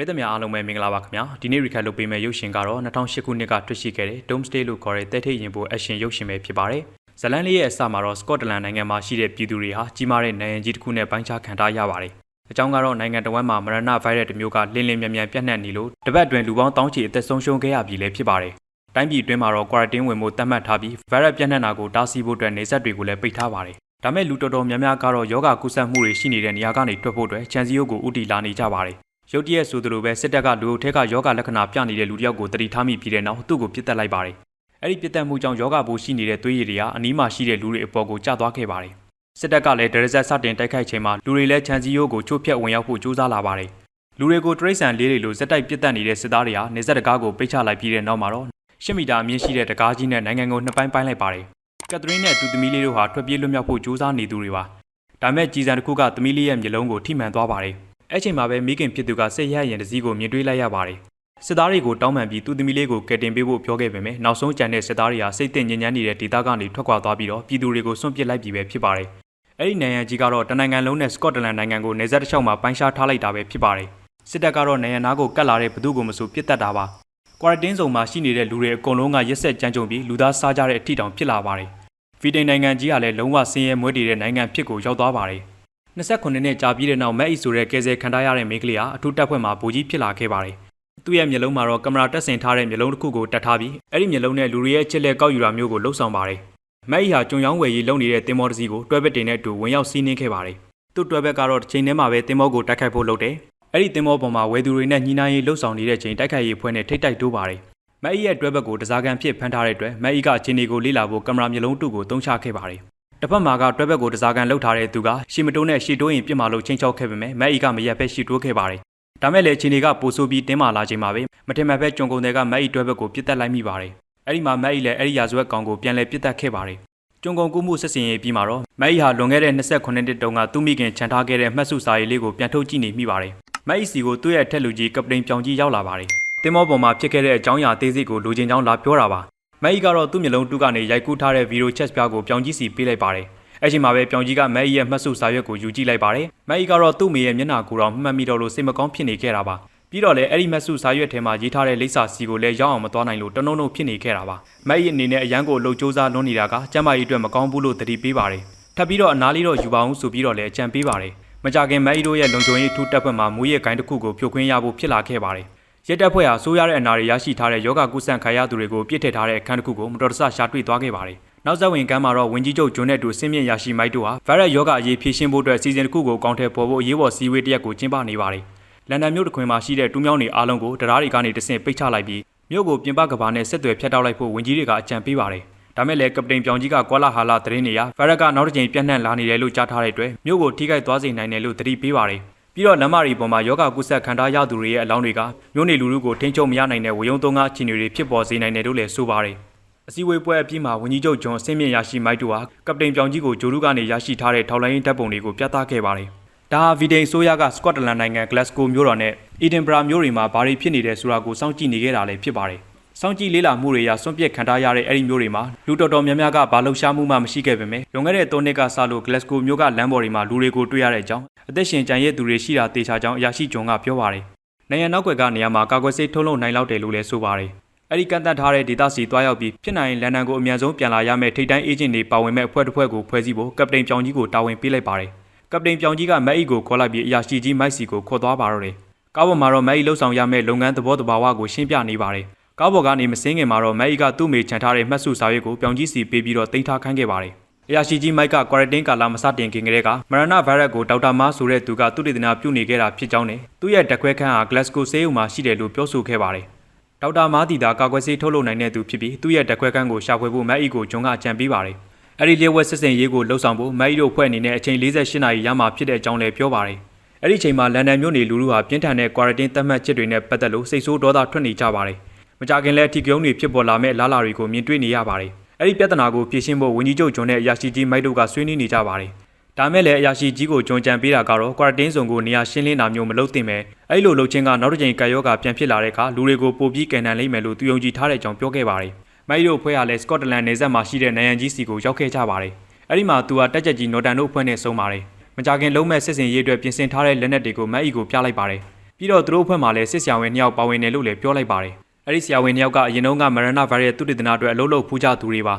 ပရိသတ်များအားလုံးပဲမင်္ဂလာပါခင်ဗျာဒီနေ့ recap လုပ်ပေးမယ့်ရုပ်ရှင်ကတော့2008ခုနှစ်ကထွက်ရှိခဲ့တဲ့ Doomsday လို့ခေါ်တဲ့တဲထိတ်ရင်ပို action ရုပ်ရှင်ပဲဖြစ်ပါတယ်ဇလန်လေးရဲ့အစမှာတော့ Scotland နိုင်ငံမှာရှိတဲ့ပြည်သူတွေဟာကြီးမားတဲ့နိုင်ငံကြီးတစ်ခုနဲ့ပိုင်းခြားခံထားရပါတယ်အကြောင်းကတော့နိုင်ငံတော်ဝန်မှာမရဏဗိုင်းရပ်တစ်မျိုးကလင်းလင်းမြန်မြန်ပြန့်နှံ့နေလို့တပတ်အတွင်းလူပေါင်းတောင်းချီအသက်ဆုံးရှုံးခဲ့ရပြီလည်းဖြစ်ပါတယ်တိုင်းပြည်အတွင်းမှာတော့ quarantine ဝင်မှုသတ်မှတ်ထားပြီး virus ပြန့်နှံ့တာကိုတားဆီးဖို့အတွက်နေဆက်တွေကိုလည်းပိတ်ထားပါတယ်ဒါမဲ့လူတော်တော်များများကတော့ယောဂကုသမှုတွေရှိနေတဲ့နေရာကနေထွက်ဖို့အတွက်ချန်စီယိုကိုဥတီလာနေကြပါတယ် ရုတ်တရက်ဆိုသလိုပဲစစ်တပ်ကလူအုပ်ထဲကယောဂလက္ခဏာပြနေတဲ့လူတစ်ယောက်ကိုတတိထားမိပြီးတဲ့နောက်သူ့ကိုပြစ်တက်လိုက်ပါတယ်။အဲ့ဒီပြစ်တက်မှုကြောင့်ယောဂဘိုးရှိနေတဲ့သွေးရည်တွေဟာအနီးမှာရှိတဲ့လူတွေအပေါ်ကိုကျသွားခဲ့ပါတယ်။စစ်တပ်ကလည်းဒရဇက်စတင်တိုက်ခိုက်ချိန်မှာလူတွေလည်းချန်စီယိုကိုချိုးဖျက်ဝင်ရောက်ဖို့ကြိုးစားလာပါတယ်။လူတွေကိုတရိတ်ဆန်လေးတွေလိုဇက်တိုက်ပြစ်တက်နေတဲ့စစ်သားတွေဟာနေဆက်တကားကိုပိတ်ချလိုက်ပြီးတဲ့နောက်မှာတော့10မီတာအမြင့်ရှိတဲ့တကားကြီးနဲ့နိုင်ငံကိုနှစ်ပိုင်းပိုင်းလိုက်ပါတယ်။ကက်သရင်းနဲ့တူသမီးလေးတို့ဟာထွက်ပြေးလွတ်မြောက်ဖို့ကြိုးစားနေသူတွေပါ။ဒါမဲ့ကြီးစံတစ်ခုကသမီးလေးရဲ့မျက်လုံးကိုထိမှန်သွားပါတယ်။ အဲ့ချိန်မှာပဲမိခင်ဖြစ်သူကစိတ်ရရင်တစည်းကိုမြင်တွေ့လိုက်ရပါတယ်။စစ်သားတွေကိုတောင်းပန်ပြီးသူသမီးလေးကိုကယ်တင်ပေးဖို့ပြောခဲ့ပေမဲ့နောက်ဆုံးကြံတဲ့စစ်သားတွေဟာစိတ်တင့်ညဉ့်ညမ်းနေတဲ့ဒေသကနေထွက်ခွာသွားပြီးတော့ပြည်သူတွေကိုစွန့်ပစ်လိုက်ပြီးပဲဖြစ်ပါတယ်။အဲ့ဒီနိုင်ငံကြီးကတော့တနိုင်ငံလုံးနဲ့စကော့တလန်နိုင်ငံကိုနေဆက်တစ်လျှောက်မှာပိုင်းခြားထားလိုက်တာပဲဖြစ်ပါတယ်။စစ်တပ်ကတော့နိုင်ငံသားကိုကတ်လာတဲ့ဘသူကိုမဆိုပြစ်တတ်တာပါ။ quarantine ဇုံမှာရှိနေတဲ့လူတွေအကုန်လုံးကရက်ဆက်ကြမ်းကြုံပြီးလူသားစားကြတဲ့အထီတောင်ဖြစ်လာပါတယ်။ဖီတိန်နိုင်ငံကြီးကလည်းလုံးဝဆင်းရဲမွဲတေတဲ့နိုင်ငံဖြစ်ကိုရောက်သွားပါတယ်။ 29နှစ်ကြာပြီးတဲ့နောက်မက်အီဆိုတဲ့ကယ်ဆယ်ခံထားရတဲ့မိန်းကလေးဟာအထူးတပ်ဖွဲ့မှာဗိုလ်ကြီးဖြစ်လာခဲ့ပါတယ်။သူ့ရဲ့မျက်လုံးမှာတော့ကင်မရာတက်ဆင်ထားတဲ့မျက်လုံးတစ်ခုကိုတက်ထားပြီးအဲ့ဒီမျက်လုံးနဲ့လူတွေရဲ့ချစ်လက်ကောက်ယူတာမျိုးကိုလှုပ်ဆောင်ပါတယ်။မက်အီဟာကြုံရောင်းဝယ်ရေးလုပ်နေတဲ့တင်မောတစီကိုတွဲဘက်တင်နဲ့အတူဝင်ရောက်စီးနင်းခဲ့ပါတယ်။သူ့တွဲဘက်ကတော့တစ်ချိန်တည်းမှာပဲတင်မောကိုတိုက်ခိုက်ဖို့လုပ်တယ်။အဲ့ဒီတင်မောပေါ်မှာဝယ်သူတွေနဲ့ညှိနှိုင်းရေးလှုပ်ဆောင်နေတဲ့ချိန်တိုက်ခိုက်ရေးဖွဲ့နဲ့ထိတ်တိုက်တိုးပါတယ်။မက်အီရဲ့တွဲဘက်ကိုတစားကန်ဖြစ်ဖမ်းထားတဲ့အတွက်မက်အီကချင်းတွေကိုလေ့လာဖို့ကင်မရာမျက်လုံးတုကိုတုံးချခဲ့ပါတယ်။ တစ်ဖက်မှာကတွဲဘက်ကိုတစားကန်လှုပ်ထားတဲ့သူကရှီမတိုးနဲ့ရှီတိုးရင်ပြစ်မာလို့ချင်းချောက်ခဲ့ပေမဲ့မက်အီကမရက်ဖက်ရှီတိုးခဲ့ပါတယ်။ဒါမဲ့လည်းချင်းတွေကပိုဆိုးပြီးတင်းမာလာချိန်မှာပဲမထင်မှတ်ပဲကြုံကုန်တဲ့ကမက်အီတွဲဘက်ကိုပြစ်တက်လိုက်မိပါတယ်။အဲ့ဒီမှာမက်အီလည်းအဲ့ဒီရာဇဝတ်ကောင်ကိုပြန်လဲပြစ်တက်ခဲ့ပါတယ်။ကြုံကုန်ကူးမှုဆက်စင်ရေးပြီးမှာတော့မက်အီဟာလွန်ခဲ့တဲ့28နှစ်တုန်းကသူ့မိခင်ခြံထားခဲ့တဲ့မှတ်စုစာရေးလေးကိုပြန်ထုတ်ကြည့်နေမိပါတယ်။မက်အီစီကိုသူ့ရဲ့ထက်လူကြီးကပတိန်ပြောင်ကြီးရောက်လာပါတယ်။တင်မောပေါ်မှာဖြစ်ခဲ့တဲ့အကြောင်းအရာသေးစိတ်ကိုလူချင်းချောင်းလာပြောတာပါ။ မက်အီကတော့သူ့မျက်လုံးတူးကနေရိုက်ကူးထားတဲ့ဗီဒီယိုချက်ပြားကိုပြောင်ကြီးစီပေးလိုက်ပါတယ်။အဲ့ချိန်မှာပဲပြောင်ကြီးကမက်အီရဲ့မှတ်စုစာရွက်ကိုယူကြည့်လိုက်ပါတယ်။မက်အီကတော့သူ့မိရဲ့မျက်နှာကိုယ်တော်မှတ်မိတော့လို့စိတ်မကောင်းဖြစ်နေခဲ့တာပါ။ပြီးတော့လည်းအဲ့ဒီမတ်စုစာရွက်ထဲမှာရေးထားတဲ့လိပ်စာစီကိုလည်းရောက်အောင်မသွားနိုင်လို့တနုံနုံဖြစ်နေခဲ့တာပါ။မက်အီအနေနဲ့အရန်ကိုလှုပ်ကြိုးစားလွန်းနေတာကကျမ်းမာရေးအတွက်မကောင်းဘူးလို့သတိပေးပါတယ်။ထပ်ပြီးတော့အနားလေးတော့ယူပါအောင်ဆိုပြီးတော့လည်းအကြံပေးပါတယ်။မကြခင်မက်အီတို့ရဲ့လုံခြုံရေးထူးတပ်ဖွဲ့မှမူရဲ့ဂိုင်းတစ်ခုကိုဖြိုခွင်းရဖို့ဖြစ်လာခဲ့ပါတယ်။ ရက်တပ်ဖွဲ့ဟာဆိုးရတဲ့အနာတွေရရှိထားတဲ့ယောဂကုသခံရသူတွေကိုပြစ်ထည့်ထားတဲ့အခန်းတစ်ခုကိုမတော်တဆရှာတွေ့သွားခဲ့ပါတယ်။နောက်ဆက်ဝင်ကမ်းမှာတော့ဝင်းကြီးချုပ်ဂျွန်းနဲ့တူဆင်းမြင့်ရရှိမိုက်တို့ဟာဗိုင်းရပ်ယောဂအရေးဖြေရှင်းဖို့အတွက်စီစဉ်တစ်ခုကိုကောင်းထည့်ပေါ်ဖို့အရေးပေါ်စည်းဝေးတစ်ရက်ကိုကျင်းပနေပါတယ်။လန်ဒန်မြို့တစ်ခွင်မှာရှိတဲ့တူးမြောင်းတွေအားလုံးကိုတရားတွေကနေတဆင့်ပိတ်ချလိုက်ပြီးမြို့ကိုပြင်ပကဘာနဲ့ဆက်သွယ်ဖျက်တောက်လိုက်ဖို့ဝင်းကြီးတွေကအကြံပေးပါတယ်။ဒါမဲ့လည်းကပတိန်ပြောင်ကြီးကကွာလာဟာလာသတင်းတွေရဗိုင်းရပ်ကနောက်တစ်ကြိမ်ပြန့်နှံ့လာနေတယ်လို့ကြားထားတဲ့အတွက်မြို့ကိုထိခိုက်သွားစေနိုင်တယ်လို့သတိပေးပါတယ်။ ပြီးတော့လမ်းမတွေပေါ်မှာယောဂကုသခံထားရသူတွေရဲ့အလောင်းတွေကမြို့နေလူလူကိုထိန်းချုပ်မရနိုင်တဲ့ဝေယုံသုံးကားအခြေအနေတွေဖြစ်ပေါ်စေနိုင်တယ်လို့လည်းဆိုပါတယ်။အစည်းအဝေးပွဲအပြီးမှာဝန်ကြီးချုပ်ဂျွန်ဆင်းမြင့်ရရှိမိုက်တို့ဟာကပတိန်ပြောင်ကြီးကိုဂျိုလူကနေရရှိထားတဲ့ထောက်လိုင်းဓာတ်ပုံတွေကိုပြသခဲ့ပါတယ်။ဒါဟာဗီဒိန်ဆိုးရကစကော့တလန်နိုင်ငံဂလက်စကိုမြို့တော်နဲ့အီဒင်ဘရာမြို့တွေမှာဘာတွေဖြစ်နေတယ်ဆိုတာကိုစောင့်ကြည့်နေခဲ့တာလည်းဖြစ်ပါတယ်။ စောင့်ကြည့်လေ့လာမှုတွေရစွန့်ပစ်ခံထားရတဲ့အဲ့ဒီမျိုးတွေမှာလူတော်တော်များများကဘာလှုပ်ရှားမှုမှမရှိခဲ့ပေမဲ့လွန်ခဲ့တဲ့၃နှစ်ကစလို့ဂလက်စကိုမြို့ကလမ်းပေါ်တွေမှာလူတွေကိုတွေ့ရတဲ့အကြောင်းအသက်ရှင်ကြံရည်သူတွေရှိတာတေချာကြောင်းအရာရှိဂျွန်ကပြောပါတယ်။နိုင်ငံနောက်ွယ်ကနေရာမှာကာကွယ်ဆေးထုတ်လုပ်နိုင်လောက်တယ်လို့လည်းဆိုပါတယ်။အဲ့ဒီကန်တတ်ထားတဲ့ဒေတာစီတွားရောက်ပြီးဖြစ်နိုင်လန်ဒန်ကိုအမြန်ဆုံးပြန်လာရမယ့်ထိတ်တိုင်းအေဂျင့်တွေပါဝင်မဲ့အဖွဲ့တစ်ဖွဲ့ကိုဖွဲ့စည်းဖို့ကပတိန်ပြောင်ကြီးကိုတာဝန်ပေးလိုက်ပါတယ်။ကပတိန်ပြောင်ကြီးကမက်အီကိုခေါ်လိုက်ပြီးအရာရှိကြီးမိုက်စီကိုခေါ်သွားပါတော့တယ်။ကားပေါ်မှာတော့မက်အီလှုပ်ဆောင်ရမယ့်လုပ်ငန်းသဘောတဘာဝကိုရှင်းပြနေပါတယ်။ ကားပေါ်ကနေမစင်းခင်မှာတော့မက်အီကသူ့မေခြံထားတဲ့မှတ်စုစာရွက်ကိုပြောင်ကြီးစီပေးပြီးတော့တင်ထားခိုင်းခဲ့ပါတယ်။အရာရှိကြီးမိုက်ကကွာရတင်းကာလာမစတင်ခင်ကလေးကမရဏဗိုင်းရပ်ကိုဒေါက်တာမားဆိုတဲ့သူကသူတည်တနာပြုနေခဲ့တာဖြစ်ကြောင်းနဲ့သူ့ရဲ့တက်ခွဲခန်းဟာဂလက်စကိုဆေးရုံမှာရှိတယ်လို့ပြောဆိုခဲ့ပါတယ်။ဒေါက်တာမားတီတာကာကွယ်ဆေးထုတ်လုပ်နိုင်တဲ့သူဖြစ်ပြီးသူ့ရဲ့တက်ခွဲခန်းကိုရှာဖွေဖို့မက်အီကိုဂျွန်ကကြံပေးပါတယ်။အဲ့ဒီလျှက်ဝက်စစ်စင်ရေးကိုလှုပ်ဆောင်ဖို့မက်အီတို့ဖွဲ့အနေနဲ့အချိန်48နာရီရမှာဖြစ်တဲ့အကြောင်းလည်းပြောပါတယ်။အဲ့ဒီချိန်မှာလန်ဒန်မြို့နေလူလူဟာပြင်းထန်တဲ့ quarantine သတ်မှတ်ချက်တွေနဲ့ပတ်သက်လို့စိတ်ဆိုးဒေါသထွက်နေကြပါတယ်။ မကြခင်လည်းအထီကယုံတွေဖြစ်ပေါ်လာမဲ့လားလာတွေကိုမြင်တွေ့နေရပါတယ်။အဲ့ဒီပြဿနာကိုဖြေရှင်းဖို့ဝန်ကြီးချုပ်ဂျွန်နဲ့အရာရှိကြီးမိုက်တို့ကဆွေးနွေးနေကြပါတယ်။ဒါမဲ့လည်းအရာရှိကြီးကိုကြုံကြံပေးတာကတော့ quarantine ဇုံကိုနေရာရှင်းလင်းတာမျိုးမလုပ်သင့်ပဲအဲ့လိုလုပ်ချင်းကနောက်တစ်ချိန်ကာယောဂပြန်ဖြစ်လာတဲ့အခါလူတွေကိုပိုပြီးကန်တန်လိမ့်မယ်လို့သူယုံကြည်ထားတဲ့အကြောင်းပြောခဲ့ပါတယ်။မိုက်တို့ဖွဲ့ရလဲစကော့တလန်နယ်စပ်မှာရှိတဲ့နိုင်ငံကြီးစီကိုရောက်ခဲ့ကြပါတယ်။အဲ့ဒီမှာသူကတက်ကြက်ကြီးနော်တန်တို့ဖွဲ့နဲ့ဆုံးပါတယ်။မကြခင်လုံးမဲ့စစ်စင်ရေးအတွက်ပြင်ဆင်ထားတဲ့လက်နက်တွေကိုမက်အီကိုပြလိုက်ပါတယ်ပြီးတော့သူတို့အဖွဲ့မှာလည်းစစ်ဆရာဝန်နှစ်ယောက်ပါဝင်တယ်လို့လည်းပြောလိုက်ပါတယ် အဲ့ဒီဆရာဝန်နှစ်ယောက်ကအရင်တုန်းကမရဏဗိုင်းရပ်သုတေသနအတွက်အလုပ်လုပ်ဖူးကြသူတွေပါ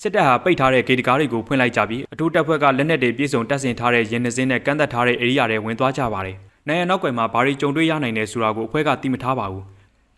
စစ်တပ်ဟာပိတ်ထားတဲ့ဂေတကားတွေကိုဖွင့်လိုက်ကြပြီးအထူးတပ်ဖွဲ့ကလက်နက်တွေပြည့်စုံတပ်ဆင်ထားတဲ့ရင်နှစင်းနဲ့ကန့်သက်ထားတဲ့ဧရိယာတွေဝင်သွားကြပါတယ်နိုင်ငံနောက်ကွယ်မှာဘာတွေကြုံတွေ့ရနိုင်တယ်ဆိုတာကိုအဖွဲ့ကသိမထားပါဘူး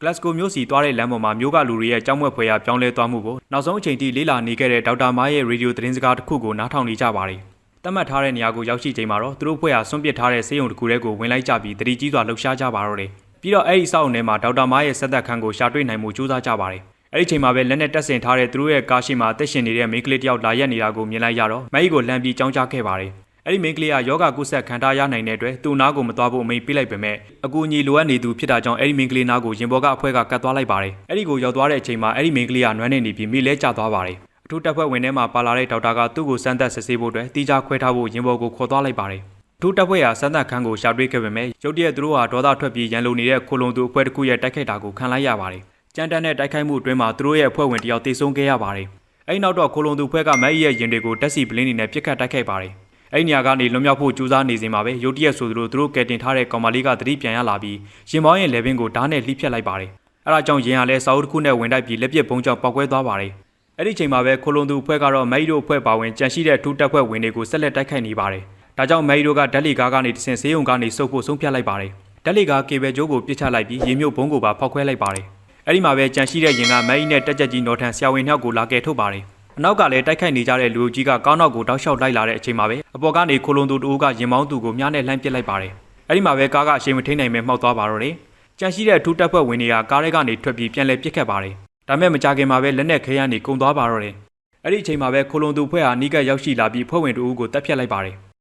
ဂလတ်စကိုမြို့စီသွားတဲ့လမ်းပေါ်မှာမြို့ကလူတွေရဲ့ကြောက်မွက်ဖွယ်ရာပြောင်းလဲသွားမှုကိုနောက်ဆုံးအချိန်ထိလေ့လာနေခဲ့တဲ့ဒေါက်တာမားရဲ့ရေဒီယိုသတင်းစကားတစ်ခုကိုနားထောင်နေကြပါတယ်။တတ်မှတ်ထားတဲ့နေရာကိုရောက်ရှိချိန်မှာတော့သူတို့ဖွဲ့ဟာဆွန့်ပစ်ထားတဲ့စေယုံတစ်ခုတည်းကိုဝင်လိုက်ကြပြီးတတိကြီးစွာလှုပ်ရှားကြပါတော့တယ်။ ပြီးတော့အဲ့ဒီစောက်အုံထဲမှာဒေါက်တာမားရဲ့ဆက်သက်ခန်းကိုရှာတွေ့နိုင်မှုစူးစမ်းကြပါတယ်။အဲ့ဒီချိန်မှာပဲလက်နဲ့တက်ဆင်ထားတဲ့သူတို့ရဲ့ကားရှိမှာတက်ရှင်နေတဲ့မိန်းကလေးတစ်ယောက်လာရက်နေတာကိုမြင်လိုက်ရတော့မိုက်ကိုလှမ်းပြီးကြောင်းချခဲ့ပါတယ်။အဲ့ဒီမိန်းကလေးကယောဂကုဆက်ခံထားရနိုင်တဲ့အတွက်သူ့နားကိုမသွားဖို့အမိန့်ပေးလိုက်ပေမဲ့အကူအညီလိုအပ်နေသူဖြစ်တာကြောင့်အဲ့ဒီမိန်းကလေးနားကိုရင်ဘော်ကအဖွဲကကတ်သွားလိုက်ပါတယ်။အဲ့ဒီကိုရောက်သွားတဲ့အချိန်မှာအဲ့ဒီမိန်းကလေးကနွမ်းနေနေပြီးမိလဲကျသွားပါတယ်။အထူးတပ်ဖွဲ့ဝင်ထဲမှာပါလာတဲ့ဒေါက်တာကသူ့ကိုစမ်းသပ်စစ်ဆေးဖို့အတွက်တီးခြားခွဲထားဖို့ရင်ဘော်ကိုခေါ်သွားလိုက်ပါတယ်။ ထူးတပ်ဖွဲ့ဟာစမ်းသပ်ခန်းကိုရှာတွေ့ခဲ့ပေမဲ့ရုတ်တရက်သူတို့ဟာဒေါသထွက်ပြီးရန်လုံနေတဲ့ခိုလုံသူအဖွဲ့တစ်ခုရဲ့တိုက်ခိုက်တာကိုခံလိုက်ရပါတယ်။ကြမ်းတမ်းတဲ့တိုက်ခိုက်မှုအတွင်းမှာသူတို့ရဲ့အဖွဲ့ဝင်တယောက်တေဆုံးခဲ့ရပါတယ်။အဲဒီနောက်တော့ခိုလုံသူအဖွဲ့ကမက်အီရဲ့ရင်တွေကိုတက်စီပလင်းနေနဲ့ပစ်ခတ်တိုက်ခိုက်ပါတယ်။အဲ့ဒီနေရာကနေလွန်မြောက်ဖို့ကြိုးစားနေစဉ်မှာပဲရုတ်တရက်ဆိုသူတို့သူတို့ကယ်တင်ထားတဲ့ကောင်မလေးကသတိပြန်ရလာပြီးရင်ပေါင်းရဲ့လေဘင်းကိုဓာတ်နဲ့လှိဖြတ်လိုက်ပါတယ်။အဲဒါကြောင့်ရင်ကလည်းစာအုပ်တစ်ခုနဲ့ဝင်တိုက်ပြီးလက်ပစ်ပုံးကြောင့်ပောက်ကွဲသွားပါတယ်။အဲ့ဒီချိန်မှာပဲခိုလုံသူအဖွဲ့ကတော့မိုက်ရိုအဖွဲ့ပါဝင်ကြံရှိတဲ့ထူးတပ်ဖွဲ့ဝင်တွေကိုဆက်လက်တိုက်ခိုက်နေပါတယ်။ ဒါကြောင့်မိုက်ရိုကဓာတ်လီကားကနေတဆင်ဆေးရုံကနေစုပ်ဖို့ဆုံးဖြတ်လိုက်ပါတယ်။ဓာတ်လီကားကေဘယ်ကျိုးကိုပစ်ချလိုက်ပြီးရေမြုပ်ဘုံကိုပါဖောက်ခွဲလိုက်ပါတယ်။အဲ့ဒီမှာပဲကြံရှိတဲ့ရင်ကမိုက်နဲ့တက်ကြက်ကြီးနော်ထန်ဆရာဝန်နှောက်ကိုလာကယ်ထုတ်ပါတယ်။အနောက်ကလည်းတိုက်ခိုက်နေကြတဲ့လူကြီးကကောင်းနောက်ကိုတောက်လျှောက်လိုက်လာတဲ့အချိန်မှာပဲအပေါ်ကနေခိုလုံသူတူကရင်မောင်းသူကိုမြားနဲ့လှမ်းပစ်လိုက်ပါတယ်။အဲ့ဒီမှာပဲကားကအရှိန်မထိန်နိုင်ပဲမှောက်သွားပါတော့တယ်။ကြံရှိတဲ့အထူးတပ်ဖွဲ့ဝင်တွေကကားထဲကနေထွက်ပြီးပြန်လည်ပစ်ခတ်ပါတယ်။ဒါမဲ့မကြခင်မှာပဲလက်နက်ခဲရနေကုံသွားပါတော့တယ်။အဲ့ဒီအချိန်မှာပဲခိုလုံသူဖွဲ့ဟာနီးကပ်ရောက်ရှိလာပြီးဖွဲ့ဝင်တူကိုတပ်ဖြတ်လိုက်ပါတယ်။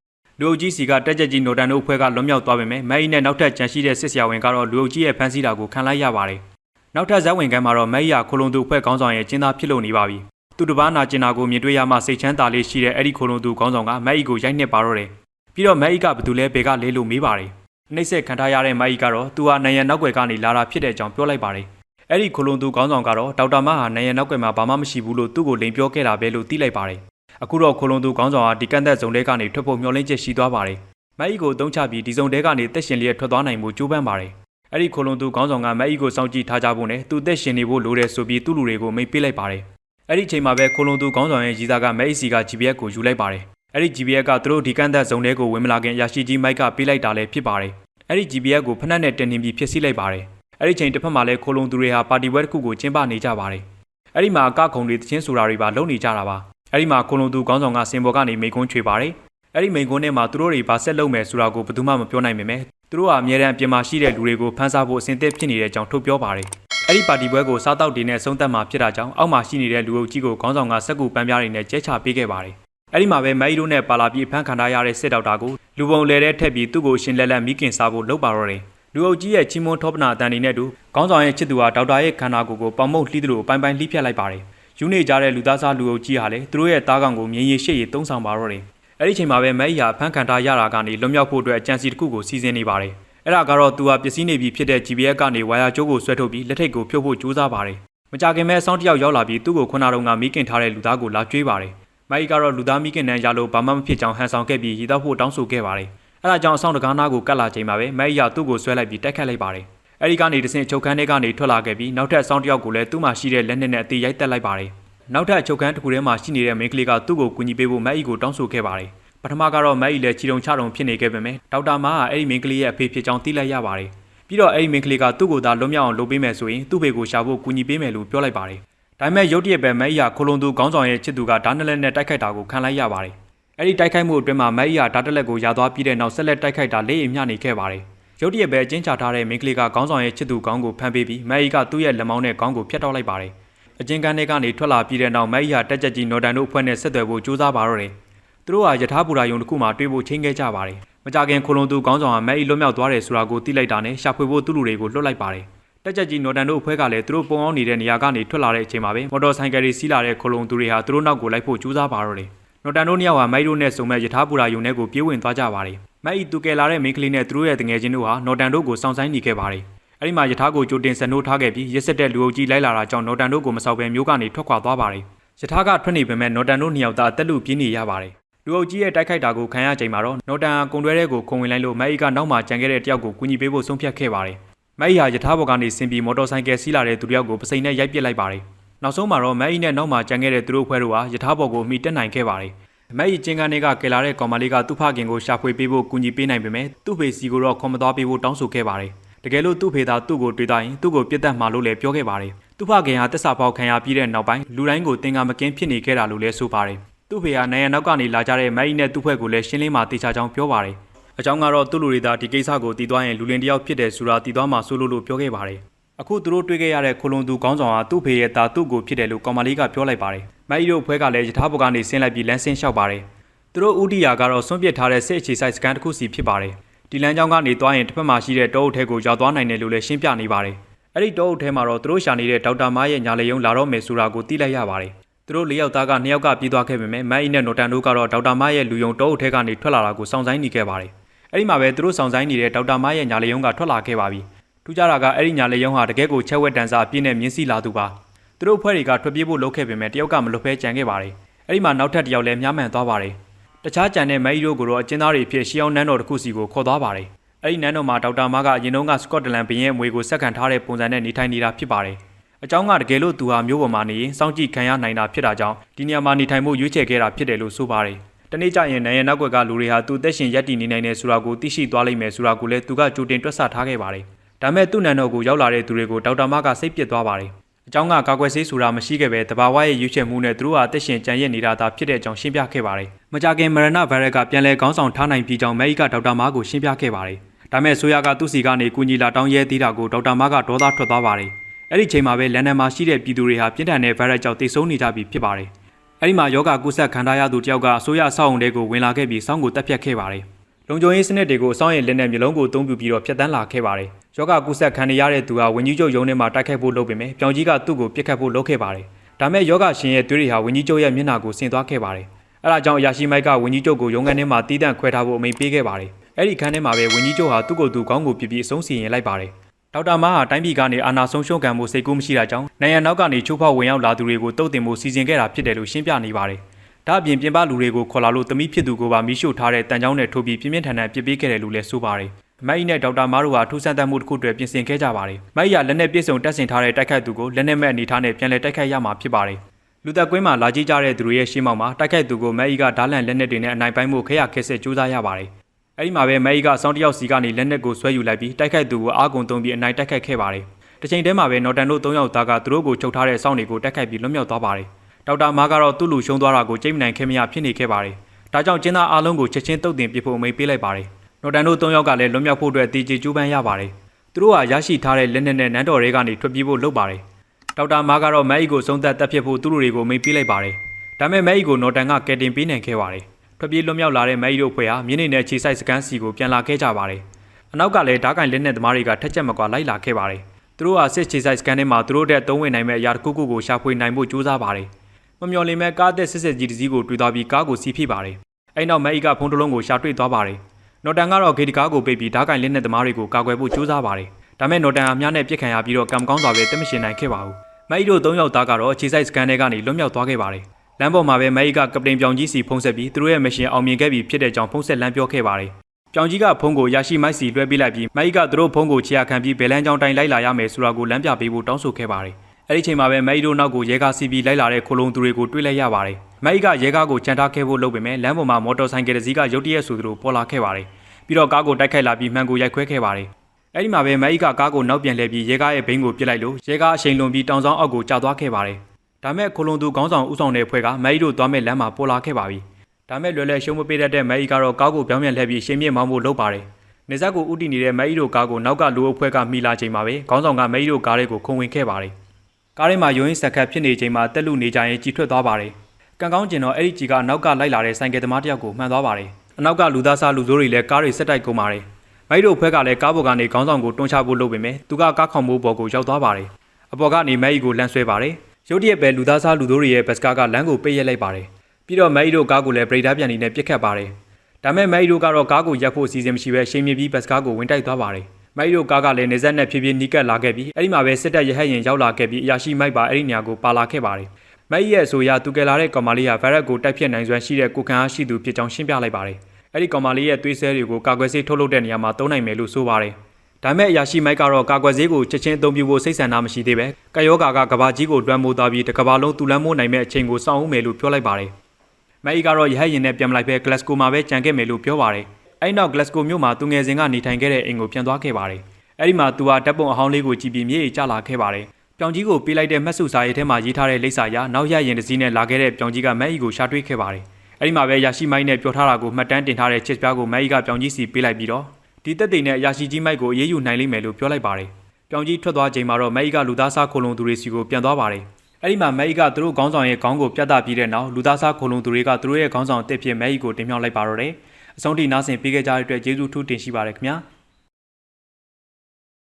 လူအုပ်ကြီးစီကတက်ကြက်ကြီးနော်တန်တို့ဖွဲ့ကလွန်မြောက်သွားပေမဲ့မိုင်းနဲ့နောက်ထပ်ကြံရှိတဲ့စစ်ဆရာဝန်ကတော့လူအုပ်ကြီးရဲ့ဖမ်းဆီးတာကိုခံလိုက်ရပါတယ်။နောက်ထပ်ဇက်ဝင်ကမ်းမှာတော့မိုင်းရခိုလုံသူဖွဲ့ကောင်းဆောင်ရဲ့ကျင်းသားဖြစ်လို့နေပါပြီ။သူတစ်ပားနာကျင်နာကိုမြင်တွေ့ရမှစိတ်ချမ်းသာလေးရှိတဲ့အဲ့ဒီခိုလုံသူကောင်းဆောင်ကမိုက်အီကိုရိုက်နှက်ပါတော့တယ်။ပြီးတော့မိုက်အီကဘသူလဲဘေကလေးလို့မေးပါတယ်။နှိမ့်ဆက်ခံထားရတဲ့မိုက်အီကတော့သူဟာနိုင်ရန်နောက်ွယ်ကနေလာတာဖြစ်တဲ့အကြောင်းပြောလိုက်ပါတယ်။အဲ့ဒီခိုလုံသူကောင်းဆောင်ကတော့ဒေါက်တာမဟာနိုင်ရန်နောက်ွယ်မှာဘာမှမရှိဘူးလို့သူ့ကိုလိန်ပြောခဲ့တာပဲလို့သိလိုက်ပါတယ်။ အခုတော့ခိုလုံသူကောင်းဆောင်ဟာဒီကန်သက်ဇုံတဲကနေထွက်ဖို့မျှော်လင့်ချက်ရှိသွားပါတယ်။မိုက်အီကိုတုံးချပြီးဒီဇုံတဲကနေတက်ရှင်လျက်ထွက်သွားနိုင်မှုကြိုးပမ်းပါတယ်။အဲ့ဒီခိုလုံသူကောင်းဆောင်ကမိုက်အီကိုစောင့်ကြည့်ထားကြဖို့နဲ့သူ့သက်ရှင်နေဖို့လိုတယ်ဆိုပြီးသူ့လူတွေကိုမိတ်ပေးလိုက်ပါတယ်။အဲ့ဒီချိန်မှာပဲခိုလုံသူကောင်းဆောင်ရဲ့ရီစာကမဲအီစီက GPS ကိုယူလိုက်ပါတယ်။အဲ့ဒီ GPS ကသူတို့ဒီကန့်သက်ဇုံတဲကိုဝင်မလာခင်ရရှိကြီးမိုက်ကပေးလိုက်တာလည်းဖြစ်ပါတယ်။အဲ့ဒီ GPS ကိုဖက်နှက်နဲ့တင်နေပြီးဖြစ်စီလိုက်ပါတယ်။အဲ့ဒီချိန်တစ်ဖက်မှာလည်းခိုလုံသူတွေဟာပါတီဝဲတစ်ခုကိုကျင်းပနေကြပါတယ်။အဲ့ဒီမှာအကခုံတွေတချင်းဆိုတာတွေပါလုပ်နေကြတာပါ။ အဲ့ဒီမှာခိုလုံသူကောင်းဆောင်ကစင်ဘော်ကနေမိကွန်းချွေပါတယ်။အဲ့ဒီမိကွန်းထဲမှာသူတို့တွေဘာဆက်လုပ်မယ်ဆိုတာကိုဘယ်သူမှမပြောနိုင်ပေမဲ့သူတို့ဟာအမြဲတမ်းအပြင်မှာရှိတဲ့လူတွေကိုဖမ်းဆီးဖို့အဆင်သင့်ဖြစ်နေတဲ့အကြောင်းထုတ်ပြောပါတယ်။အဲ့ဒီပါတီပွဲကိုစားတောက်တွေနဲ့ဆုံးသက်မှာဖြစ်တာကြောင့်အောက်မှာရှိနေတဲ့လူအုပ်ကြီးကိုခေါင်းဆောင်ကစက်ကူပန်းပြားတွေနဲ့ကျဲချပေးခဲ့ပါတယ်။အဲ့ဒီမှာပဲမိုက်ရိုးနဲ့ပါလာပြီးဖမ်းခံထားရတဲ့စစ်တောက်တာကိုလူပုံလဲတဲ့ထက်ပြီးသူ့ကိုရှင်လက်လက်မိခင်စားဖို့လုပ်ပါတော့တယ်။လူအုပ်ကြီးရဲ့ချီမွန်ထောပနာအတန်တွေနဲ့တူခေါင်းဆောင်ရဲ့ချစ်သူဟာဒေါက်တာရဲ့ခန္ဓာကိုယ်ကိုပေါင်မုတ်လှီးသလိုအပိုင်းပိုင်းလှီးဖြတ်လိုက်ပါတယ်။ ယူနေကြတဲ့လူသားစားလူအုပ်ကြီးဟာလည်းသူတို့ရဲ့တားကောင်ကိုမြင်းရည်ရှေ့ရည်တုံးဆောင်ပါတော့တယ်။အဲ့ဒီချိန်မှာပဲမိုက်ရာဖမ်းခံထားရတာကနေလွတ်မြောက်ဖို့အတွက်အကြံစီတစ်ခုကိုစီစဉ်နေပါတယ်။အဲ့ဒါကတော့သူဟာပစ္စည်းနေပြီဖြစ်တဲ့ GPS ကနေဝါယာကျိုးကိုဆွဲထုတ်ပြီးလက်ထိတ်ကိုဖြုတ်ဖို့ကြိုးစားပါတယ်။မကြခင်မဲ့အဆောင်တယောက်ရောက်လာပြီးသူ့ကိုခုနတုန်းကမိခင်ထားတဲ့လူသားကိုလာကြွေးပါတယ်။မိုက်ကတော့လူသားမိခင်နဲ့ရလို့ဘာမှမဖြစ်ကြောင်ဟန်ဆောင်ခဲ့ပြီးရည်တော့ဖို့တောင်းဆိုခဲ့ပါတယ်။အဲ့ဒါကြောင့်အဆောင်တကားနာကိုကတ်လာချိန်မှာပဲမိုက်ရသူ့ကိုဆွဲလိုက်ပြီးတိုက်ခတ်လိုက်ပါတယ်။ အဲ့ဒီကနေတဆင့်ချုပ်ခန်းထဲကနေထွက်လာခဲ့ပြီးနောက်ထပ်အဆောင်တယောက်ကိုလည်းသူ့မှာရှိတဲ့လက်နက်နဲ့အသေးရိုက်တက်လိုက်ပါတယ်။နောက်ထပ်ချုပ်ခန်းတစ်ခုထဲမှာရှိနေတဲ့မိန်းကလေးကသူ့ကိုကူညီပေးဖို့မိုက်အီကိုတောင်းဆိုခဲ့ပါတယ်။ပထမကတော့မိုက်အီလည်းချီတုံချတုံဖြစ်နေခဲ့ပေမဲ့ဒေါက်တာမားကအဲ့ဒီမိန်းကလေးရဲ့အဖေဖြစ်ကြောင်းသိလိုက်ရပါတယ်။ပြီးတော့အဲ့ဒီမိန်းကလေးကသူ့ကိုသာလွတ်မြောက်အောင်လုပ်ပေးမယ်ဆိုရင်သူ့ဖေကိုရှာဖို့ကူညီပေးမယ်လို့ပြောလိုက်ပါတယ်။ဒါပေမဲ့ရုတ်တရက်ပဲမိုက်အီကခိုလုံသူခေါင်းဆောင်ရဲ့ချစ်သူကဓာတ်နလက်နဲ့တိုက်ခိုက်တာကိုခံလိုက်ရပါတယ်။အဲ့ဒီတိုက်ခိုက်မှုအတွင်းမှာမိုက်အီကဓာတ်တလက်ကိုရသွားပြီးတဲ့နောက်ဆက်လက်တိုက်ခိုက်တာလေးအိမ်မျှနေခဲ့ပါတယ်။ ရုတ်တရက်ပဲအချင်းချထားတဲ့မိန်းကလေးကခေါင်းဆောင်ရဲ့ချစ်သူကောင်းကိုဖမ်းပေးပြီးမိုက်အီကသူ့ရဲ့လက်မောင်းနဲ့ခေါင်းကိုဖျက်တောက်လိုက်ပါတယ်။အချင်းကန်းထဲကနေထွက်လာပြီးတဲ့နောက်မိုက်အီကတက်ကြက်ကြီးနော်တန်တို့အဖွဲ့နဲ့ဆက်သွယ်ဖို့ကြိုးစားပါတော့တယ်။သူတို့ဟာယထာပူရာယုံတစ်ခုမှာတွေ့ဖို့ချင်းခဲ့ကြပါတယ်။မကြခင်ခိုလုံသူခေါင်းဆောင်ကမိုက်အီလွတ်မြောက်သွားတယ်ဆိုတာကိုသိလိုက်တာနဲ့ရှာဖွေဖို့သူ့လူတွေကိုလွတ်လိုက်ပါတယ်။တက်ကြက်ကြီးနော်တန်တို့အဖွဲ့ကလည်းသူတို့ပုံအောင်နေတဲ့နေရာကနေထွက်လာတဲ့အချိန်မှာပဲမော်တော်ဆိုင်ကယ်တွေစီးလာတဲ့ခိုလုံသူတွေဟာသူတို့နောက်ကိုလိုက်ဖို့ကြိုးစားပါတော့တယ်။နော်တန်တို့နှစ်ယောက်ဟာမိုက်တို့နဲ့စုံမဲ့ယထာပူရာယုံထဲကိုပြေးဝင်သွားကြပါတယ်။ မိုက်အီသူကယ်လာတဲ့မိန်းကလေးနဲ့သူတို့ရဲ့တငယ်ချင်းတို့ဟာနော်တန်တို့ကိုစောင့်ဆိုင်နေခဲ့ပါတယ်။အဲ့ဒီမှာယထာကိုကြိုတင်ဆန်နိုးထားခဲ့ပြီးရစ်စစ်တဲ့လူအုပ်ကြီးလိုက်လာတာကြောင့်နော်တန်တို့ကိုမဆောက်ဘဲမျိုးကနေထွက်ခွာသွားပါတယ်။ယထာကထွက်နေပေမဲ့နော်တန်တို့နှစ်ယောက်သားအသက်လူပြင်းနေရပါတယ်လူအုပ်ကြီးရဲ့တိုက်ခိုက်တာကိုခံရချိန်မှာတော့နော်တန်ဟာကုံတွဲတဲ့ကိုခုံဝင်လိုက်လို့မက်အီကနောက်မှကြံခဲ့တဲ့တယောက်ကိုကူညီပေးဖို့ဆုံးဖြတ်ခဲ့ပါတယ်။မက်အီဟာယထာဘော်ကနေဆင်းပြီးမော်တော်ဆိုင်ကယ်စီးလာတဲ့သူတစ်ယောက်ကိုပစိန်နဲ့ရိုက်ပစ်လိုက်ပါတယ်။နောက်ဆုံးမှာတော့မက်အီနဲ့နောက်မှကြံခဲ့တဲ့သူတို့ဖွဲ့တို့ဟာယထာဘော်ကိုမိတက်နိုင်ခဲ့ပါတယ်။ မက်အီကျင်းကနေကကယ်လာတဲ့ကောင်မလေးကသူ့ဖခင်ကိုရှာဖွေပေးဖို့ကူညီပေးနိုင်ပေမဲ့သူ့ဖေစီကိုတော့ခွန်မသွားပေးဖို့တောင်းဆိုခဲ့ပါတယ်။တကယ်လို့သူ့ဖေသားသူ့ကိုတွေ့တာရင်သူ့ကိုပြစ်ဒတ်မှာလို့လည်းပြောခဲ့ပါတယ်။သူ့ဖခင်ဟာတက်ဆာပေါက်ခံရပြီးတဲ့နောက်ပိုင်းလူတိုင်းကိုတင်ကာမကင်းဖြစ်နေခဲ့တာလို့လည်းဆိုပါတယ်။သူ့ဖေဟာနိုင်ရန်နောက်ကနေလာကြတဲ့မက်အီနဲ့သူ့ဖွဲ့ကိုလည်းရှင်းလင်းမှတေချာကြောင်းပြောပါတယ်။အကြောင်းကတော့သူ့လူတွေသာဒီကိစ္စကိုတည်သွားရင်လူလင်တယောက်ဖြစ်တယ်ဆိုတာတည်သွားမှဆိုလို့လို့ပြောခဲ့ပါတယ်။ အခုသူတို့တွေ့ခဲ့ရတဲ့ခိုလွန်သူကောင်းဆောင်ဟာသူ့ဖေရဲ့သားသူ့ကိုဖြစ်တယ်လို့ကောင်မလေးကပြောလိုက်ပါတယ်။မက်အီတို့ဖွဲ့ကလည်းယထာဘော်ကနေဆင်းလိုက်ပြီးလမ်းဆင်းလျှောက်ပါတယ်။သူတို့ဥတီယာကတော့ဆွန့်ပစ်ထားတဲ့စစ်အခြေဆိုင်စကန်တစ်ခုစီဖြစ်ပါတယ်။ဒီလမ်းကြောင်းကနေသွားရင်တစ်ဖက်မှာရှိတဲ့တောအုပ်ထဲကိုရောက်သွားနိုင်တယ်လို့လည်းရှင်းပြနေပါတယ်။အဲ့ဒီတောအုပ်ထဲမှာတော့သူတို့ရှာနေတဲ့ဒေါက်တာမားရဲ့ညာလေယုံလာတော့မယ်ဆိုတာကိုသိလိုက်ရပါတယ်။သူတို့၄ယောက်သားကနှစ်ယောက်ကပြေးသွားခဲ့ပေမဲ့မက်အီနဲ့နိုတန်တို့ကတော့ဒေါက်တာမားရဲ့လူယုံတောအုပ်ထဲကနေထွက်လာတာကိုစောင့်ဆိုင်းနေခဲ့ပါတယ်။အဲ့ဒီမှာပဲသူတို့စောင့်ဆိုင်းနေတဲ့ဒေါက်တာမားရဲ့ညာလေယုံကထွက်လာခဲ့ပါပြီ။ ထူးခြားတာကအဲ့ဒီညာလေယုံဟာတကယ်ကိုချက်ဝက်တန်စာအပြည့်နဲ့မြင်းစီလာသူပါ။သူတို့ဖွဲ့တွေကထွက်ပြေးဖို့လုပ်ခဲ့ပေမဲ့တယောက်ကမလွတ်ဖဲကြံခဲ့ပါတယ်။အဲ့ဒီမှာနောက်ထပ်တစ်ယောက်လည်းမြားမှန်သွားပါတယ်။တခြားကြံတဲ့မက်အီတို့ကိုတော့အကျဉ်းသားတွေဖြစ်ရှီအောင်နန်းတော်တစ်ခုစီကိုခေါ်သွားပါတယ်။အဲ့ဒီနန်းတော်မှာဒေါက်တာမားကအရင်တုန်းကစကော့တလန်ဘရင်အမွေကိုဆက်ခံထားတဲ့ပုံစံနဲ့နေထိုင်နေတာဖြစ်ပါတယ်။အကြောင်းကတကယ်လို့သူဟာမျိုးပေါ်မှာနေရင်စောင့်ကြည့်ခံရနိုင်တာဖြစ်တာကြောင့်ဒီနေရာမှာနေထိုင်ဖို့ရွေးချယ်ခဲ့တာဖြစ်တယ်လို့ဆိုပါတယ်။တနေ့ကျရင်နိုင်ရနောက်ွက်ကလူတွေဟာသူ့သက်ရှင်ရက်တည်နေနိုင်တယ်ဆိုတာကိုသိရှိသွားလိမ့်မယ်ဆိုတာကိုလည်းသူကကြိုတင်တွက်ဆထားခဲ့ပါတယ်။ ဒါမဲ့သူ့နန်းတော်ကိုရောက်လာတဲ့သူတွေကိုဒေါက်တာမားကစိတ်ပစ်သွားပါတယ်။အကြောင်းကကာကွယ်ဆေးဆိုတာမရှိခဲ့ပဲတဘာဝရဲ့ရွေးချယ်မှုနဲ့သူတို့ဟာသက်ရှင်ကြံရည်နေတာသာဖြစ်တဲ့အကြောင်းရှင်းပြခဲ့ပါတယ်။မကြခင်မရဏဗိုင်းရပ်ကပြန်လည်ခေါင်းဆောင်ထားနိုင်ပြီးကြောင်းအမေရိကဒေါက်တာမားကိုရှင်းပြခဲ့ပါတယ်။ဒါမဲ့ဆိုရကသူ့စီကနေကူညီလာတောင်းရဲသေးတာကိုဒေါက်တာမားကဒေါသထွက်သွားပါတယ်။အဲ့ဒီချိန်မှာပဲလန်ဒန်မှာရှိတဲ့ပြည်သူတွေဟာပြင်းထန်တဲ့ဗိုင်းရပ်ကြောင့်တိတ်ဆုံးနေကြပြီဖြစ်ပါတယ်။အဲ့ဒီမှာယောဂကုသခံထားရသူတယောက်ကအစိုးရအဆောက်အုံတွေကိုဝင်လာခဲ့ပြီးစောင်းကိုတက်ဖြတ်ခဲ့ပါတယ်။လုံခြုံရေးစနစ်တွေကိုစောင်းရဲ့လက်နက်မျိုးလုံးကိုအသုံးပြုပြီးတော့ဖျက်ဆီးလာခဲ့ပါတယ်။ ယောဂကုသခံရတဲ့သူဟာဝင်းကြီးချုပ်ရုံးထဲမှာတိုက်ခိုက်ဖို့လုပ်ပေမဲ့ပြောင်ကြီးကသူ့ကိုပစ်ခတ်ဖို့လုပ်ခဲ့ပါတယ်။ဒါမဲ့ယောဂရှင်ရဲ့သွေးတွေဟာဝင်းကြီးချုပ်ရဲ့မျက်နှာကိုဆင်သွားခဲ့ပါတယ်။အဲဒါကြောင့်အရာရှိမိုက်ကဝင်းကြီးချုပ်ကိုရုံးခန်းထဲမှာတီးတန့်ခွဲထားဖို့အမိန့်ပေးခဲ့ပါတယ်။အဲ့ဒီခန်းထဲမှာပဲဝင်းကြီးချုပ်ဟာသူ့ကိုယ်သူကောင်းကိုပြပြအဆုံးစီရင်လိုက်ပါတယ်။ဒေါက်တာမားဟာတိုင်းပြည်ကနေအာဏာဆုံးရှုံးခံမှုစိတ်ကူးမရှိတာကြောင့်နိုင်ငံနောက်ကနေချိုးဖောက်ဝင်ရောက်လာသူတွေကိုတုတ်တင်မှုစီစဉ်ခဲ့တာဖြစ်တယ်လို့ရှင်းပြနေပါတယ်။ဒါအပြင်ပြင်ပလူတွေကိုခေါ်လာလို့တမိဖြစ်သူကိုပါမိရှို့ထားတဲ့တန်ကြောင်းနဲ့ထိုးပြီးပြင်းပြင်းထန်ထန်ပြစ်ပေးခဲ့တယ်လို့လည်းဆိုပါတယ်။ မိုက်နဲ့ဒေါက်တာမားတို့ဟာထူးဆန်းတတ်မှုတစ်ခုတည်းပြင်ဆင်ခဲ့ကြပါတယ်။မိုက်ကလက်နက်ပြည့်စုံတက်ဆင်ထားတဲ့တိုက်ခိုက်သူကိုလက်နက်မဲ့အနေထားနဲ့ပြန်လည်တိုက်ခိုက်ရမှာဖြစ်ပါတယ်။လူသက်ကွင်းမှာလာကြည့်ကြတဲ့သူတွေရဲ့ရှေ့မှောက်မှာတိုက်ခိုက်သူကိုမိုက်ကဓာတ်လန့်လက်နက်တွေနဲ့အနိုင်ပိုင်းမှုခရခက်ဆက်ကြိုးစားရပါတယ်။အဲဒီမှာပဲမိုက်ကစောင်းတယောက်စီကနေလက်နက်ကိုဆွဲယူလိုက်ပြီးတိုက်ခိုက်သူကိုအာကုန်သုံးပြီးအနိုင်တိုက်ခိုက်ခဲ့ပါတယ်။တစ်ချိန်တည်းမှာပဲနော်တန်တို့၃ယောက်သားကသူတို့ကိုချုပ်ထားတဲ့စောင်းတွေကိုတိုက်ခိုက်ပြီးလွတ်မြောက်သွားပါတယ်။ဒေါက်တာမားကတော့သူ့လူရှုံးသွားတာကိုကြိတ်မနိုင်ခင်မရဖြစ်နေခဲ့ပါတယ်။ဒါကြောင့်ကျင်းသားအားလုံးကိုချက်ချင်းတုတ်တင်ပြဖို့အမိန့်ပေးလိုက်ပါတယ်။ နော်တန်တို့၃ယောက်ကလည်းလွတ်မြောက်ဖို့အတွက်တည်ကြည်ကြိုးပမ်းရပါတယ်။သူတို့ဟာရရှိထားတဲ့လက်နက်နဲ့နန်းတော်တွေကနေထွက်ပြေးဖို့လုပ်ပါတယ်။ဒေါက်တာမားကတော့မက်အီကိုဆုံးသက်တက်ဖြစ်ဖို့သူတို့တွေကိုအမိန့်ပေးလိုက်ပါတယ်။ဒါမဲ့မက်အီကိုနော်တန်ကကယ်တင်ပေးနိုင်ခဲ့ပါတယ်။ထွက်ပြေးလွတ်မြောက်လာတဲ့မက်အီတို့ဖွဲ့ဟာမြင်းနေနဲ့ခြေဆိုင်စကန်စီကိုပြန်လာခဲ့ကြပါတယ်။အနောက်ကလည်းဓာတ်ကင်လက်နက်သမားတွေကထက်ချက်မကွာလိုက်လာခဲ့ပါတယ်။သူတို့ဟာစစ်ခြေဆိုင်စကန်ထဲမှာသူတို့တဲ့သုံးဝင်နိုင်မဲ့အရာတစ်ခုခုကိုရှာဖွေနိုင်ဖို့ကြိုးစားပါတယ်။မမျော်လင့်မဲ့ကားသက်စစ်စစ်ကြီးတစ်စီးကိုတွေ့သွားပြီးကားကိုစီးဖိပါတယ်။အဲ့နောက်မက်အီကဖုန်းတစ်လုံးကိုရှာတွေ့သွားပါတယ်။ နော်တန်ကတော့ဂေဒီကားကိုပိတ်ပြီးဓာတ်ကင်လက်နက်သမားတွေကိုကာကွယ်ဖို့ကြိုးစားပါတယ်။ဒါမဲ့နော်တန်အများနဲ့ပြစ်ခံရပြီးတော့ကံကောင်းစွာပဲတက်မရှင်နိုင်ခဲ့ပါဘူး။မက်အီတို့၃ယောက်သားကတော့ခြေဆိုင်စကန်ထဲကနေလွတ်မြောက်သွားခဲ့ပါတယ်။လမ်းပေါ်မှာပဲမက်အီကကပတိန်ပြောင်ကြီးစီဖုန်းဆက်ပြီးသူတို့ရဲ့မရှင်အောင်မြင်ခဲ့ပြီဖြစ်တဲ့ကြောင့်ဖုန်းဆက်လမ်းပြောခဲ့ပါတယ်။ပြောင်ကြီးကဖုန်းကိုရရှိမိုက်စီလွှဲပေးလိုက်ပြီးမက်အီကသူတို့ဖုန်းကိုချေရခံပြီးဘယ်လန်းကြောင်းတိုင်းလိုက်လာရမယ်ဆိုတာကိုလမ်းပြပေးဖို့တောင်းဆိုခဲ့ပါတယ်။အဲ့ဒီချိန်မှာပဲမက်အီတို့နောက်ကိုရဲကားစီးပြီးလိုက်လာတဲ့ခိုလုံသူတွေကိုတွေ့လိုက်ရပါတယ်။ မက်အီကရဲကားကိုချန်ထားခဲ့ဖို့လုပ်ပေမဲ့လမ်းပေါ်မှာမော်တော်ဆိုင်ကယ်တစ်စီးကရုတ်တရက်ဆိုသလိုပေါ်လာခဲ့ပါတယ်။ပြီးတော့ကားကိုတိုက်ခိုက်လာပြီးမှန်ကိုရိုက်ခွဲခဲ့ပါတယ်။အဲ့ဒီမှာပဲမက်အီကကားကိုနောက်ပြန်လှည့်ပြီးရဲကားရဲ့ဘိန်းကိုပစ်လိုက်လို့ရဲကားအချိန်လွန်ပြီးတောင်ဆောင်အောက်ကိုကျသွားခဲ့ပါတယ်။ဒါမဲ့ခိုလုံသူခေါင်းဆောင်ဦးဆောင်တဲ့ဖွဲ့ကမက်အီတို့သွားမဲ့လမ်းမှာပေါ်လာခဲ့ပါပြီ။ဒါမဲ့လွယ်လွယ်ရှုံးမပေးတတ်တဲ့မက်အီကတော့ကားကိုပြောင်းပြန်လှည့်ပြီးရှင်းပြမောင်းဖို့လုပ်ပါတယ်။နေဆက်ကိုဥတီနေတဲ့မက်အီတို့ကားကိုနောက်ကလူအုပ်ဖွဲ့ကမိလာချိန်မှာပဲခေါင်းဆောင်ကမက်အီတို့ကားတွေကိုခုံဝင်ခဲ့ပါတယ်။ကားထဲမှာယွင်းဆက်ခတ်ဖြစ်နေချိန်မှာတက်လူနေကြရင်ကြီးထွက်သွားပါတယ်။ ကံကောင်းကျင်တော့အဲ့ဒီကြီးကနောက်ကလိုက်လာတဲ့ဆိုင်ကယ်သမားတယောက်ကိုမှန်သွားပါတယ်။အနောက်ကလူသားစားလူဆိုးတွေလည်းကားတွေဆက်တိုက်ကုန်ပါတယ်။မိုက်တို့ဖွဲ့ကလည်းကားပေါ်ကနေခေါင်းဆောင်ကိုတွန်းချဖို့လုပ်ပေမဲ့သူကကားခေါင်မိုးပေါ်ကိုရောက်သွားပါတယ်။အပေါ်ကနေမိုက်ကိုလမ်းဆွဲပါတယ်။ရုတ်တရက်ပဲလူသားစားလူဆိုးတွေရဲ့ဘတ်စကားကလမ်းကိုပိတ်ရက်လိုက်ပါတယ်။ပြီးတော့မိုက်တို့ကားကိုလည်းပရိဒါပြန်နေနဲ့ပြစ်ခတ်ပါတယ်။ဒါမဲ့မိုက်တို့ကတော့ကားကိုရပ်ဖို့အစီအစဉ်မရှိဘဲရှိန်မြပြီးဘတ်စကားကိုဝင်တိုက်သွားပါတယ်။မိုက်တို့ကားကလည်းနေဆက်နဲ့ဖြည်းဖြည်းနီးကပ်လာခဲ့ပြီးအဲ့ဒီမှာပဲစစ်တပ်ရဟတ်ရင်ရောက်လာခဲ့ပြီးအရာရှိမိုက်ပါအဲ့ဒီနေရာကိုပါလာခဲ့ပါတယ်။ မက်ရဲ့အဆိုအရသူကယ်လာတဲ့ကောင်မလေးဟာဗိုင်းရပ်ကိုတိုက်ဖြတ်နိုင်စွမ်းရှိတဲ့ကိုခံအားရှိသူဖြစ်ကြောင်းရှင်းပြလိုက်ပါတယ်။အဲ့ဒီကောင်မလေးရဲ့သွေးဆဲတွေကိုကာကွယ်ဆေးထုတ်လုပ်တဲ့နေရာမှာသုံးနိုင်မယ်လို့ဆိုပါတယ်။ဒါမဲ့အရာရှိမိုက်ကတော့ကာကွယ်ဆေးကိုချက်ချင်းအသုံးပြုဖို့စိတ်ဆန္ဒမရှိသေးပဲ။ကာယောဂါကကဘာကြီးကိုတွန်းမိုးသွားပြီးတစ်ကဘာလုံးတူလန်းမိုးနိုင်မဲ့အချိန်ကိုစောင့်ဦးမယ်လို့ပြောလိုက်ပါတယ်။မက်ကတော့ရဟတ်ရင်နဲ့ပြန်မလိုက်ပဲဂလက်စကိုမှာပဲကြံခဲ့မယ်လို့ပြောပါတယ်။အဲ့နောက်ဂလက်စကိုမြို့မှာသူငယ်စဉ်ကနေထိုင်ခဲ့တဲ့အိမ်ကိုပြန်သွားခဲ့ပါတယ်။အဲ့ဒီမှာသူဟာတပ်ပုံအဟောင်းလေးကိုကြည့်ပြီးမြေကြီးကျလာခဲ့ပါတယ်။ ပြောင်ကြီးကိုပေးလိုက်တဲ့မှတ်စုစာရေးထဲမှာရေးထားတဲ့လိပ်စာရနောက်ရရင်တစ်စီးနဲ့လာခဲ့တဲ့ပြောင်ကြီးကမက်အီကိုရှာတွေ့ခဲ့ပါတယ်။အဲ့ဒီမှာပဲရရှိမိုင်းနဲ့ပြောထားတာကိုမှတ်တမ်းတင်ထားတဲ့ချစ်ပြားကိုမက်အီကပြောင်ကြီးစီပေးလိုက်ပြီးတော့ဒီတက်တိန်နဲ့ရရှိကြီးမိုက်ကိုအေးအေးယူနိုင်လိမ့်မယ်လို့ပြောလိုက်ပါတယ်။ပြောင်ကြီးထွက်သွားချိန်မှာတော့မက်အီကလူသားစားခိုလုံသူတွေစီကိုပြန်သွားပါတယ်။အဲ့ဒီမှာမက်အီကသူတို့ခေါင်းဆောင်ရဲ့ခေါင်းကိုပြတ်သားပြီးတဲ့နောက်လူသားစားခိုလုံသူတွေကသူတို့ရဲ့ခေါင်းဆောင်အစ်စ်ဖြစ်မက်အီကိုတင်မြှောက်လိုက်ပါတော့တယ်။အဆုံးထိနားဆင်ပေးခဲ့ကြတဲ့အတွက်ကျေးဇူးထူးတင်ရှိပါတယ်ခင်ဗျာ။